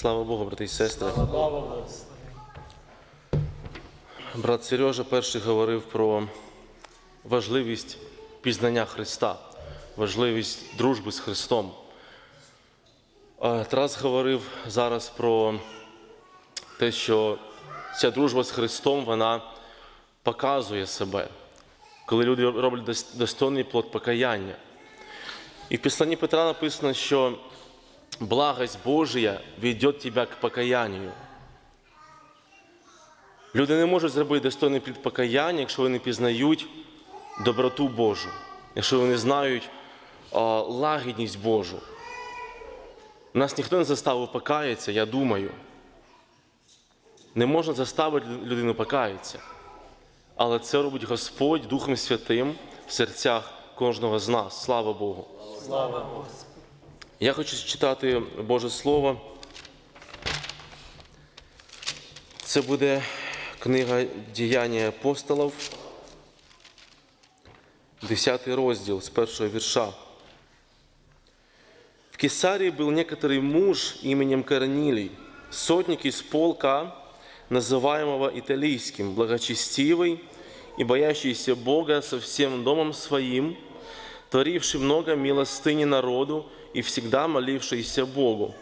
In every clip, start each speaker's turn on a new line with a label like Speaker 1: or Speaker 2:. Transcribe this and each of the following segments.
Speaker 1: Слава Богу, брати і сестри. Брат Сережа перший говорив про важливість пізнання Христа, важливість дружби з Христом. Тарас говорив зараз про те, що ця дружба з Христом вона показує себе, коли люди роблять дос- достойний плод покаяння. І в Післанні Петра написано, що благость Божия ведет тебя к покаянию. Люди не можуть зробити достойний плід покаяння, якщо вони пізнають доброту Божу, якщо вони знають а, лагідність Божу. Нас ніхто не заставив покаятися, я думаю. Не можна заставити людину покаятися. Але це робить Господь Духом Святим в серцях кожного з нас. Слава Богу. Я хочу читати Боже Слово. Це буде книга Діяння апостолів, 10 розділ з першого вірша. В Кесарии был некоторый муж именем Корнилий, сотник из полка, называемого Италийским, благочестивый и боящийся Бога со всем домом своим, творивший много милостыни народу и всегда молившийся Богу.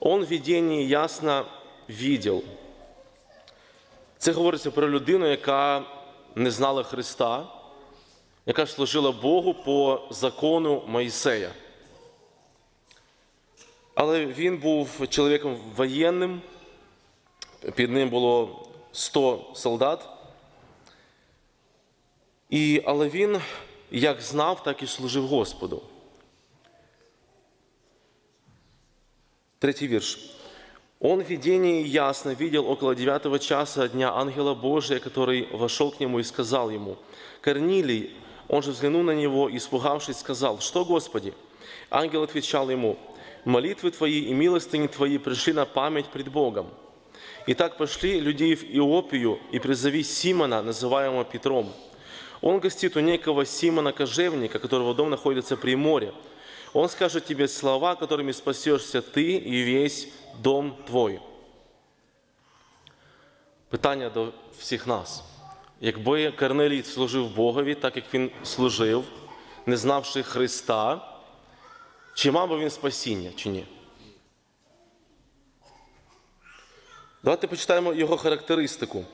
Speaker 1: Он в видении ясно видел. Це говориться про людину, яка не знала Христа, яка служила Богу по закону Моїсея. Але він був чоловіком воєнним, під ним було 100 солдат. І, але він як знав, так і служив Господу. Третий вірш. Он в видении ясно видел около девятого часа дня ангела Божия, который вошел к нему и сказал ему, «Корнилий». Он же взглянул на него и, испугавшись, сказал, «Что, Господи?» Ангел отвечал ему, «Молитвы твои и милостыни твои пришли на память пред Богом. Итак, пошли людей в Иопию и призови Симона, называемого Петром. Он гостит у некого Симона Кожевника, которого дом находится при море. Он скажет тебе слова, которыми спасешься ты и весь дом твой. Питання до всіх нас. Якби Корнелій служив Богові, так як він служив, не знавши Христа, чи мав би він спасіння, чи ні? Давайте почитаємо його характеристику.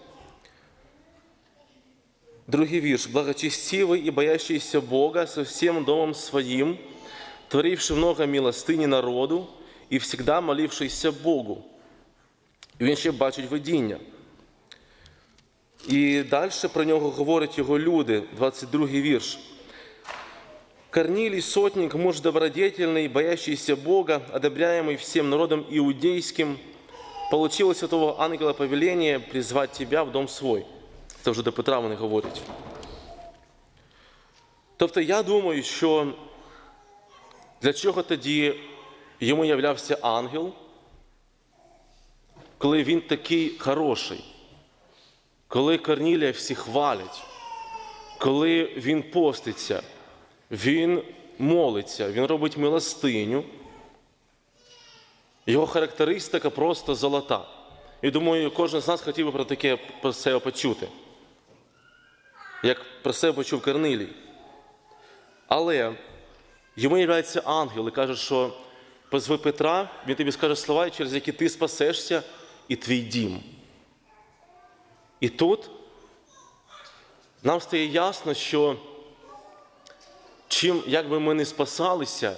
Speaker 1: Другий вірш. Благочестивый и боящийся Бога со всем домом своим, творивший много милостыни народу і всегда молившийся Богу. І він ще бачить видіння. І далі про нього говорять його люди, 22 вірш. Корнилий, сотник, муж добродетельный, боящийся Бога, одобряемый всем народом иудейским, получил от святого ангела повеление призвать тебя в дом свой. Це вже до Петра вони говорять. Тобто я думаю, що для чого тоді йому являвся ангел, коли він такий хороший, коли Корнілія всі хвалять, коли він поститься, він молиться, він робить милостиню. Його характеристика просто золота. І думаю, кожен з нас хотів би про таке про себе почути. Як про себе почув Корнилій. Але йому являється ангел і каже, що позви Петра, він тобі скаже слова, через які ти спасешся і твій дім. І тут нам стає ясно, що чим, як би ми не спасалися,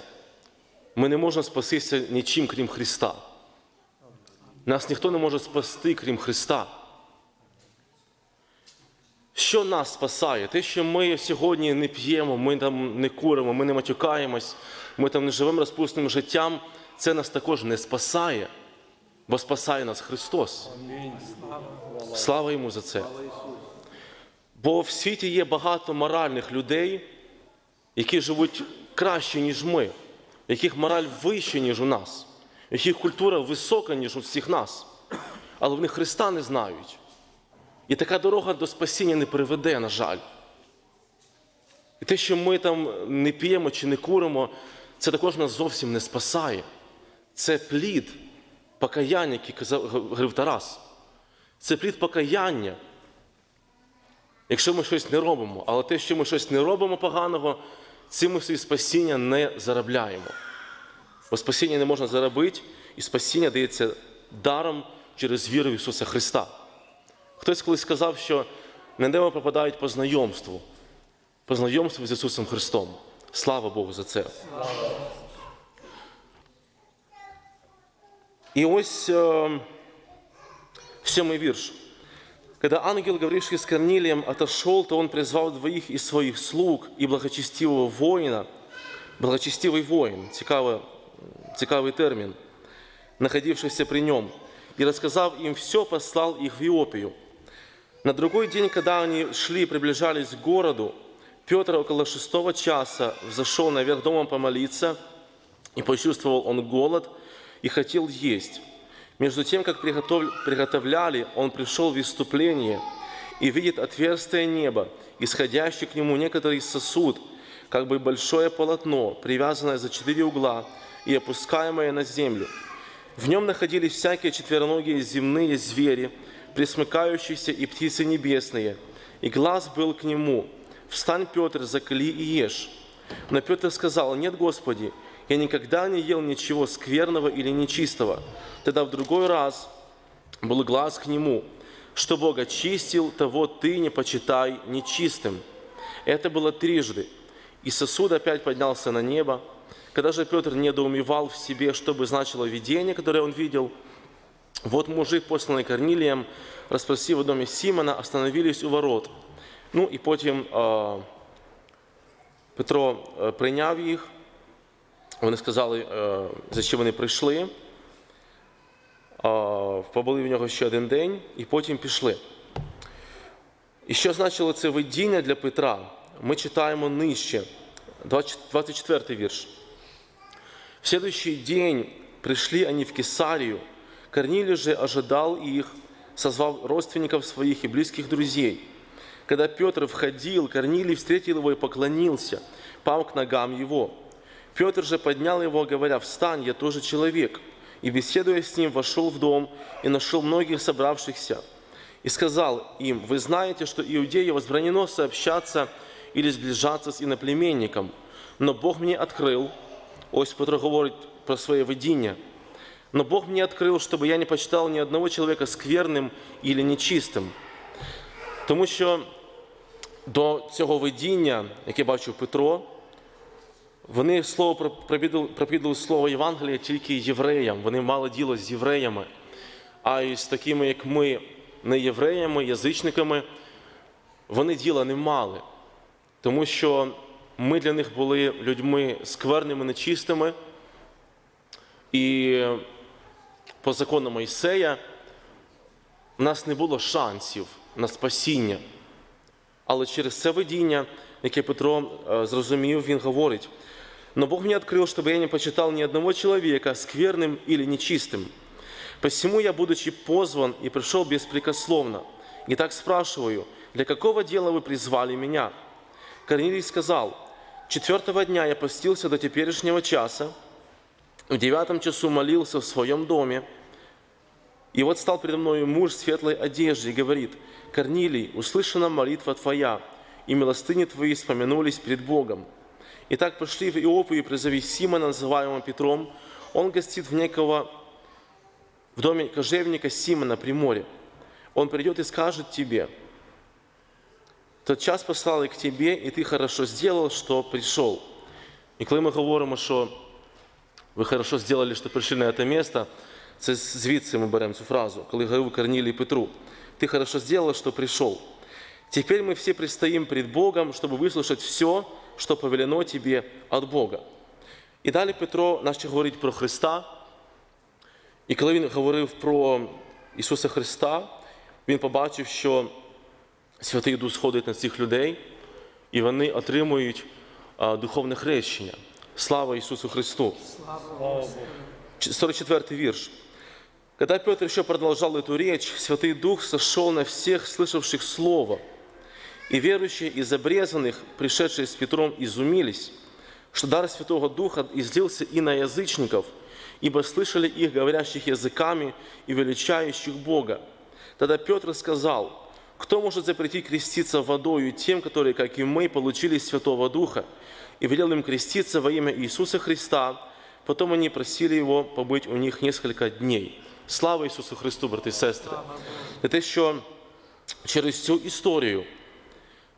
Speaker 1: ми не можемо спастися нічим, крім Христа. Нас ніхто не може спасти, крім Христа. Що нас спасає? Те, що ми сьогодні не п'ємо, ми там не куримо, ми не матюкаємось, ми там не живемо розпусним життям, це нас також не спасає, бо спасає нас Христос. Слава йому за це. Бо в світі є багато моральних людей, які живуть краще, ніж ми, яких мораль вища, ніж у нас, яких культура висока, ніж у всіх нас, але вони Христа не знають. І така дорога до спасіння не приведе, на жаль. І те, що ми там не п'ємо чи не куримо, це також нас зовсім не спасає. Це плід покаяння, яке казав, говорив Тарас. Це плід покаяння. Якщо ми щось не робимо, але те, що ми щось не робимо поганого, цим ми свої спасіння не заробляємо. Бо спасіння не можна заробити, і спасіння дається даром через віру в Ісуса Христа. Хтось колись сказав, що на небо пропадають по знайомству, по знайомству з Ісусом Христом. Слава Богу за це. І ось е, сьомий вірш. Когда ангел, говоривший с Корнилием, отошел, то он призвал двоих из своих слуг и благочестивого воина, благочестивый воин, цікавий, цікавий термін, находившийся при нем, и, рассказав им все, послал их в Иопию. На другой день, когда они шли и приближались к городу, Петр около шестого часа взошел наверх домом помолиться, и почувствовал он голод и хотел есть. Между тем, как приготов- приготовляли, он пришел в выступление и видит отверстие неба, исходящий к нему некоторый сосуд, как бы большое полотно, привязанное за четыре угла и опускаемое на землю. В нем находились всякие четвероногие земные звери, пресмыкающиеся и птицы небесные. И глаз был к нему. «Встань, Петр, закли и ешь». Но Петр сказал, «Нет, Господи, я никогда не ел ничего скверного или нечистого». Тогда в другой раз был глаз к нему, «Что Бог очистил, того ты не почитай нечистым». Это было трижды. И сосуд опять поднялся на небо. Когда же Петр недоумевал в себе, что бы значило видение, которое он видел, вот мужик, посланный Корнилием, расспросив в доме Симона, остановились у ворот. Ну і потім е, Петро прийняв їх. Вони сказали, е, за що вони прийшли. Е, побули в нього ще один день і потім пішли. І що значило це видіння для Петра? Ми читаємо нижче, 24 вірш. В следующий день пришли они в Кесарию. Корнилий же ожидал их, созвав родственников своих и близких друзей. Когда Петр входил, Корнилий встретил его и поклонился, пал к ногам его. Петр же поднял его, говоря, «Встань, я тоже человек». И, беседуя с ним, вошел в дом и нашел многих собравшихся. И сказал им, «Вы знаете, что иудею возбранено сообщаться или сближаться с иноплеменником, но Бог мне открыл, ось Петро говорит про своє видіння, но Бог мне открыл, чтобы я не почитал ни одного человека скверним или нечистим. Тому що до цього видіння, яке бачив Петро, вони слово проповідували слово Євангелія тільки євреям. Вони мали діло з євреями. А із такими, як ми, не євреями, язичниками, вони діла не мали. Тому що ми для них були людьми скверними, нечистими. І по закону Мойсея у нас не було шансів на спасіння. Але через це видіння, яке Петро е, зрозумів, він говорить: «Но Бог мне открыл, чтобы я не почитал ни одного человека скверным или нечистым. Посему я, будучи позван и пришел беспрекословно. И так спрашиваю, для какого дела вы призвали меня? Корнилий сказал, четвертого дня я постился до теперешнего часа, в девятом часу молился в своем доме, и вот стал передо мною муж в светлой одежде и говорит, «Корнилий, услышана молитва твоя, и милостыни твои вспомянулись пред Богом. Итак, пошли в Иопию и призови Симона, называемого Петром. Он гостит в некого, в доме кожевника Симона при море. Он придет и скажет тебе, тот час послал я к тебе, и ты хорошо сделал, что пришел. І коли ми говоримо, що ви хорошо зробили, що прийшли на це місце, це звідси ми беремо цю фразу, коли говорив Корнилій Петру. Ти хорошо зробив, що прийшов. Теперь мы все предстоим пред Богом, чтобы выслушать все, что повелено тебе от Бога. І далі Петро наче говорить про Христа. І коли він говорив про Ісуса Христа, він побачив, що Святий Дух сходить на цих людей, і вони отримують а, духовне хрещення. Слава Ісусу Христу! 44 вірш. Когда Петр еще продолжал эту речь, Святый Дух сошел на всех слышавших Слово. И верующие из обрезанных, пришедшие с Петром, изумились, что дар Святого Духа излился и на язычников, ибо слышали их, говорящих языками и величающих Бога. Тогда Петр сказал, кто может запретить креститься водою тем, которые, как и мы, получили Святого Духа, и велел им креститься во имя Иисуса Христа. Потом они просили его побыть у них несколько дней. Слава Ісусу Христу, брати і сестри! Це те, через цю історію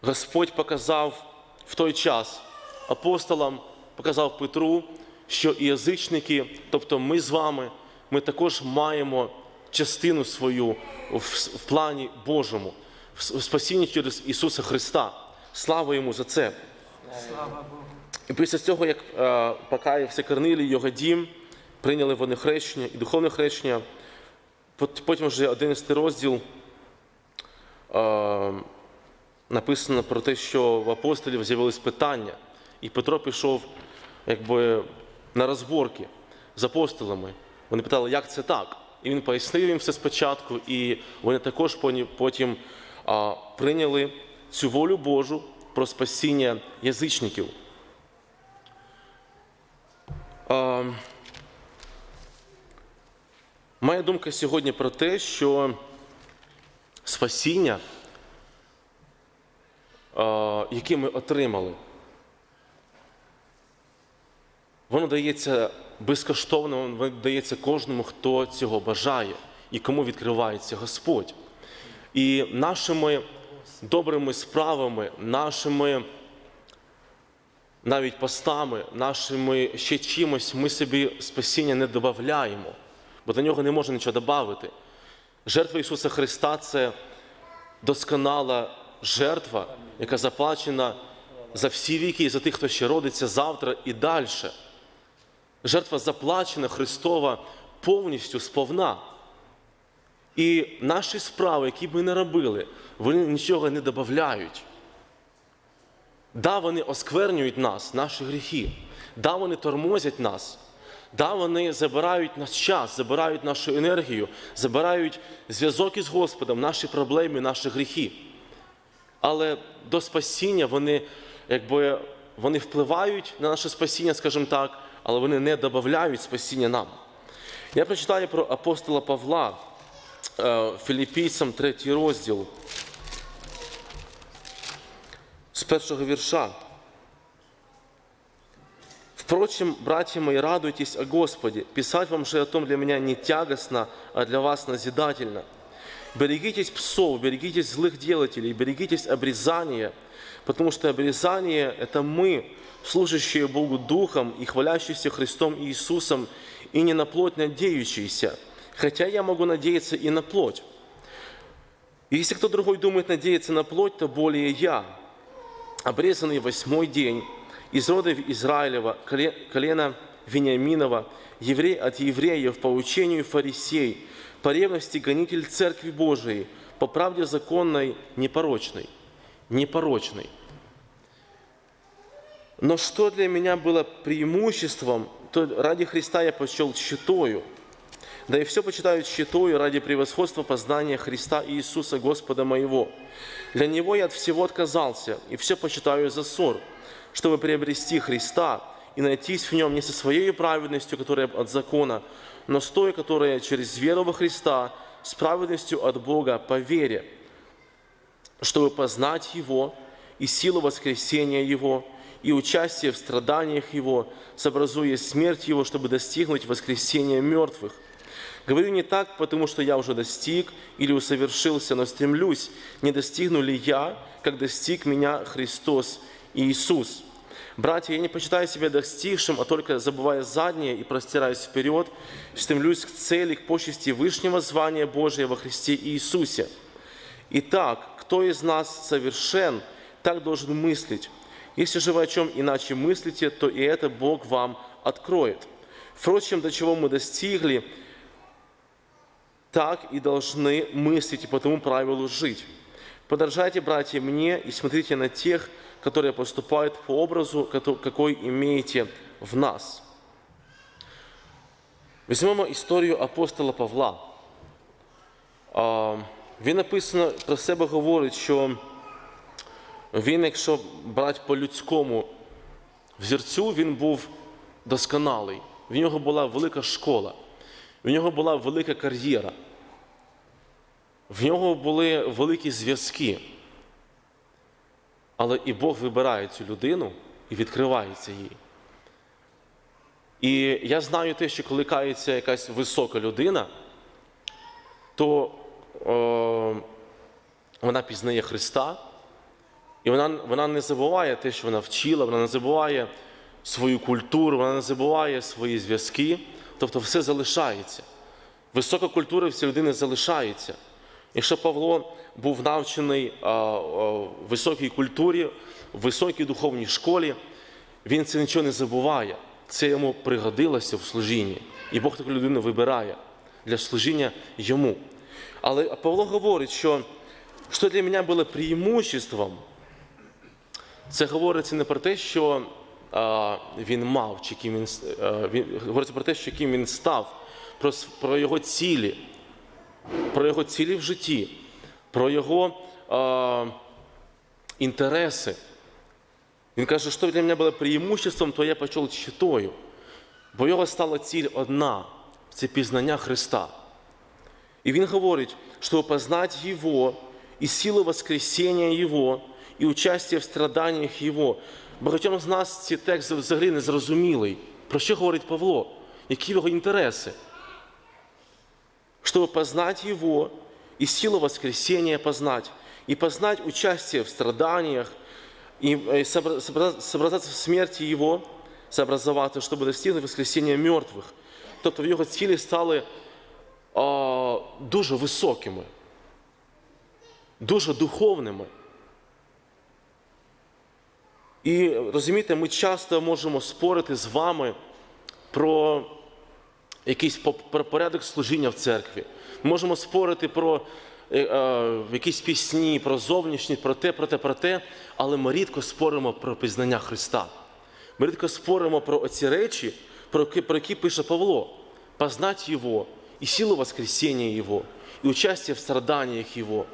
Speaker 1: Господь показав в той час апостолам, показав Петру, що і язичники, тобто ми з вами, ми також маємо частину свою в, в плані Божому, в спасінні через Ісуса Христа. Слава йому за це. І після цього, як е, покаявся Корнилій, його дім, прийняли вони хрещення і духовне хрещення. Потім вже 11 розділ е, написано про те, що в апостолів з'явились питання, і Петро пішов якби, на розборки з апостолами. Вони питали, як це так? І він пояснив їм все спочатку, і вони також потім прийняли цю волю Божу про спасіння язичників. Моя думка сьогодні про те, що спасіння, яке ми отримали, воно дається безкоштовно, воно дається кожному, хто цього бажає і кому відкривається Господь. І нашими добрими справами, нашими навіть постами, нашими ще чимось ми собі спасіння не додаємо, бо до нього не можна нічого додати. Жертва Ісуса Христа це досконала жертва, яка заплачена за всі віки і за тих, хто ще родиться завтра і далі. Жертва заплачена Христова повністю сповна. І наші справи, які б ми не робили, вони нічого не додають. Да, вони осквернюють нас, наші гріхи. Да, вони тормозять нас. Да, вони забирають наш час, забирають нашу енергію, забирають зв'язок із Господом, наші проблеми, наші гріхи. Але до спасіння вони, якби, вони впливають на наше спасіння, скажімо так, але вони не додають спасіння нам. Я прочитаю про апостола Павла, е, Філіппійцям 3 розділ з першого вірша. Впрочем, братья мои, радуйтесь о Господе. Писать вам же о том для меня не тягостно, а для вас назидательно. Берегитесь псов, берегитесь злых делателей, берегитесь обрезания, потому что обрезание – это мы, служащие Богу Духом и хвалящиеся Христом Иисусом, и не на плоть надеющиеся, хотя я могу надеяться и на плоть. Если кто другой думает надеяться на плоть, то более я, обрезанный восьмой день, из рода Израилева, коле- колена Вениаминова, еврей от евреев по учению фарисей, по ревности гонитель Церкви Божией, по правде законной, непорочной. Непорочной. Но что для меня было преимуществом, то ради Христа я почел щитою. Да и все почитаю щитою ради превосходства познания Христа и Иисуса Господа моего. Для Него я от всего отказался, и все почитаю за ссор, чтобы приобрести Христа и найтись в Нем не со своей праведностью, которая от закона, но с той, которая через веру во Христа, с праведностью от Бога по вере, чтобы познать Его и силу воскресения Его, и участие в страданиях Его, сообразуя смерть Его, чтобы достигнуть воскресения мертвых. Говорю не так, потому что я уже достиг или усовершился, но стремлюсь, не достигну ли я, как достиг меня Христос Иисус. Братья, я не почитаю себя достигшим, а только забывая заднее и простираясь вперед, стремлюсь к цели, к почести вышнего звания Божия во Христе Иисусе. Итак, кто из нас совершен, так должен мыслить. Если же вы о чем иначе мыслите, то и это Бог вам откроет. Впрочем, до чего мы достигли, так и должны мыслить и по тому правилу жить. Подражайте, братья, мне и смотрите на тех, которые поступают по образу, кото- какой имеете в нас. Візьмемо історію апостола Павла. А, Він написано про себе говорить, що він, якщо брати по людському взірцю, він був досконалий. в нього була велика школа, в нього була велика кар'єра, в нього були великі зв'язки. Але і Бог вибирає цю людину і відкривається їй. І я знаю те, що коли кається якась висока людина, то о, вона пізнає Христа, і вона, вона не забуває те, що вона вчила, вона не забуває свою культуру, вона не забуває свої зв'язки, тобто все залишається. Висока культура в цій людини залишається. Якщо Павло був навчений а, а, в високій культурі, в високій духовній школі, він це нічого не забуває. Це йому пригодилося в служінні. І Бог таку людину вибирає для служіння йому. Але Павло говорить, що що для мене було преимуществом, це говориться не про те, що а, він мав, чи ким він, а, він говориться про те, що ким він став, про, про його цілі, про його цілі в житті, про його а, інтереси. Він каже, що для мене було преимуществом, то я почав читою. Бо його стала ціль одна це пізнання Христа. И він говорить, чтобы познать Его и силу воскресения Его, і участие в страданнях Його. Багатьом з нас цей текст взагалі не зрозумілий. Про що говорить Павло? Які його інтереси? Чтобы познать Его и силу воскресения познать, и познать участие в страданиях, и э, сообра- сообра- сообразаться в смерти Его, сообразоваться, чтобы достигнуть воскресения мертвых. Тобто в його цілі стали а, дуже високими, дуже духовними. І розумієте, ми часто можемо спорити з вами про якийсь про порядок служіння в церкві. Ми можемо спорити про е, е, якісь пісні, про зовнішність, про те, про те, про те, але ми рідко споримо про пізнання Христа. Ми рідко споримо про оці речі, про які, пише Павло. Познать Його, і силу воскресения Його, і участие в страданнях Його.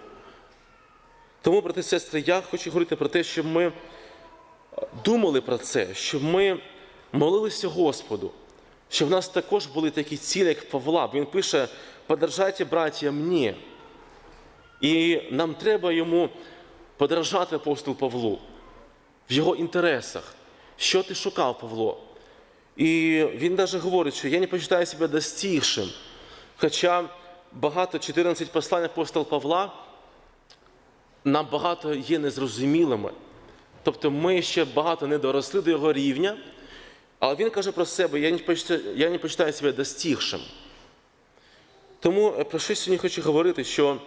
Speaker 1: Тому, брати сестри, я хочу говорити про те, щоб ми думали про це, щоб ми молилися Господу, щоб в нас також були такі цілі, як Павла. Він пише: подражайте, браття, мені. І нам треба йому подражати апостолу Павлу в його інтересах. Що ти шукав, Павло? І він навіть говорить, що я не почитаю себе достигшим. Хоча багато 14 послань апостола Павла нам багато є незрозумілими. Тобто ми ще багато не доросли до його рівня, але він каже про себе: я не почитаю, я не почитаю себе достигшим. Тому е, про що сьогодні хочу говорити, що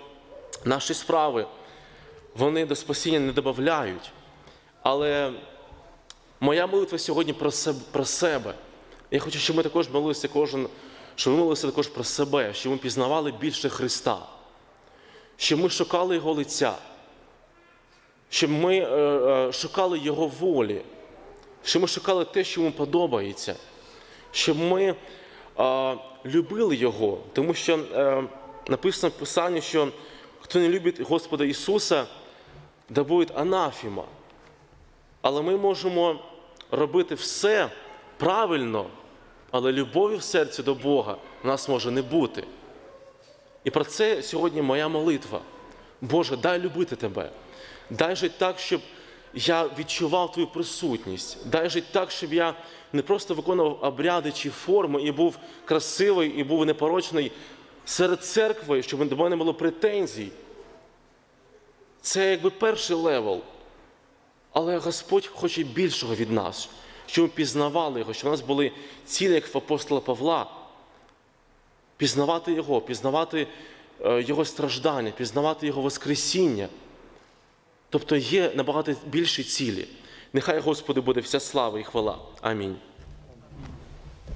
Speaker 1: наші справи вони до спасіння не додають. Але моя молитва сьогодні про себе. Про себе. Я хочу, щоб ми також молилися кожен, щоб ми молилися також про себе, щоб ми пізнавали більше Христа, щоб ми шукали Його лиця, щоб ми е, е, шукали Його волі, щоб ми шукали те, що йому подобається, щоб ми е, любили Його, тому що е, написано в Писанні, що хто не любить Господа Ісуса, да буде анафіма. Але ми можемо робити все правильно, але любові в серці до Бога в нас може не бути. І про це сьогодні моя молитва. Боже, дай любити тебе. Дай жити так, щоб я відчував твою присутність. Дай жити так, щоб я не просто виконував обряди чи форми і був красивий, і був непорочний серед церкви, щоб до мене не було претензій. Це якби перший левел. Але Господь хоче більшого від нас, щоб ми пізнавали Його, щоб у нас були цілі, як в апостола Павла, пізнавати Його, пізнавати е, Його страждання, пізнавати Його Воскресіння. Тобто є набагато більші цілі. Нехай Господу буде вся слава і хвала. Амінь.